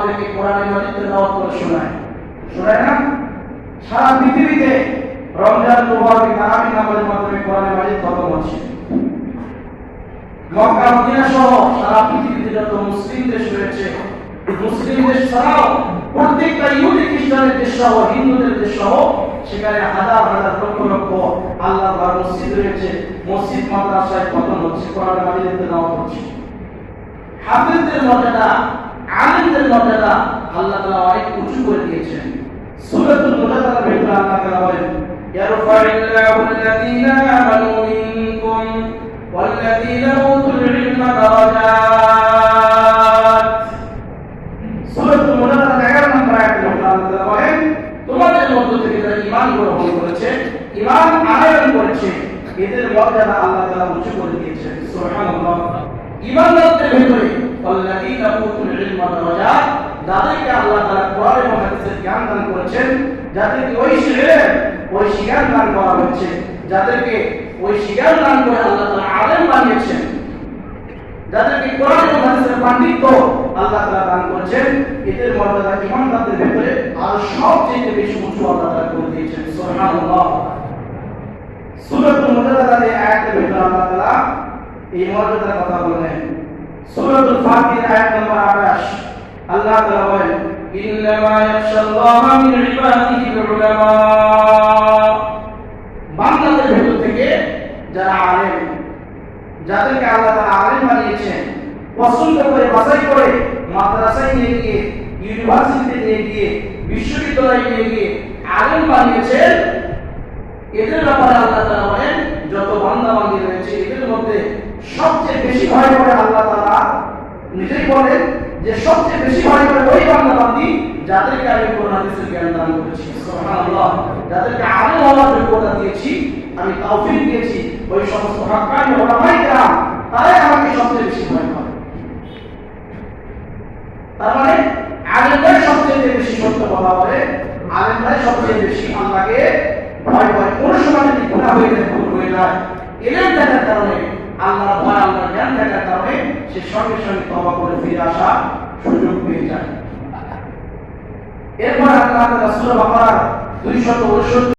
আমাদেরকে কোরআনের মাজিদ তেলাওয়াত করে শোনায়। শোনায় না? সারা পৃথিবীতে রমজান, মুবারক তারাবি নামাজের মাধ্যমে কোরআনের মাজিদ খতম হচ্ছে। মক্কা, মদিনা সহ সারা পৃথিবীতে যত মুসলিম দেশ রয়েছে, মুসলিম দেশ ছাড়াও প্রত্যেকটা ইহুদি, খ্রিস্টানের দেশ সহ, হিন্দুদের দেশ সহ, সেখানে হাজার হাজার, লক্ষ লক্ষ আল্লাহ ঘর, মসজিদ রয়েছে। মসজিদ, মাদ্রাসায় খতম হচ্ছে, কোরআনের মাজিদের তেলাওয়াত হচ্ছে। হাফেজদের মর্যাদা আল্লাহ তাআলা অনেক উঁচু করে দিয়েছেন সূরাতুল মুজাদালার ভেতরে আল্লাহ তাআলা বলেন يرفع الله الذين آمنوا منكم والذين أوتوا العلم درجات সূরাতুল মুজাদালার 11 নম্বর আয়াতে আল্লাহ তাআলা বলেন তোমাদের মধ্য থেকে যারা ঈমান গ্রহণ করেছে ঈমান আনয়ন করেছে এদের মর্যাদা আল্লাহ তাআলা উঁচু করে দিয়েছেন সুবহানাল্লাহ ইমানদারদের ভিতরে আল্লাযীনা উতুল ইলমা দারাজাত যাদেরকে আল্লাহ তাআলা কোরআন এবং জ্ঞান দান করেছেন, যাদেরকে ওই শিখের ওই শিজ্ঞান দান করা হয়েছে যাদেরকে ওই শিজ্ঞান দান করে আল্লাহ তাআলা আলেম বানিয়েছেন, যাদেরকে কোরআন এবং পাণ্ডিত্য আল্লাহ তাআলা দান করেছেন, এদের মর্যাদা ইমানদারদের ভিতরে আর সবচেয়ে বেশি উঁচু আল্লাহ তাআলা করে দিয়েছেন। সুবহানাল্লাহ। সূরাতুল মুজাদালার এই আয়াতের ভিতরে আল্লাহ তাআলা এই মর্যাদার কথা বলেন সূরাতুল ফাতির আয়াত নম্বর 28 আল্লাহ তাআলা বলেন ইন্নামা থেকে যারা আলেম, যাদেরকে আল্লাহ তাআলা আলেম বানিয়েছেন, পছন্দ করে, বাছাই করে, মাদ্রাসায় নিয়ে গিয়ে, ইউনিভার্সিটিতে নিয়ে গিয়ে, বিশ্ববিদ্যালয়ে নিয়ে এদের ব্যাপারে আল্লাহ যত বান্দা বান্দি রয়েছে, এদের মধ্যে সবচেয়ে বেশি ভয় করে আল্লাহ তাআলা নিজেই বলেন যে সবচেয়ে বেশি ভয় করে ওই বান্দা বান্দি যাদেরকে আমি কোরআন হাদিসের জ্ঞান দান করেছি, সুবহানাল্লাহ, যাদেরকে আলেম হওয়ার যোগ্যতা দিয়েছি, আমি তাওফিক দিয়েছি, ওই সমস্ত হাক্কানি ওলামায়ে কেরাম তারাই আমাকে সবচেয়ে বেশি ভয় করে। তার মানে আলেমরাই সবচেয়ে বেশি সত্য কথা বলে, আলেমরাই সবচেয়ে বেশি আল্লাহকে ভয় করে। কোন সময় যদি গুণা হয়ে যায়, ভুল হয়ে যায় এলেম থাকার কারণে আল্লাহ ভয় আল্লাহ জ্ঞান থাকার সে সঙ্গে সঙ্গে তবা করে ফিরে আসা সুযোগ পেয়ে যায়। এরপর আল্লাহ রাসূল বাবা দুইশত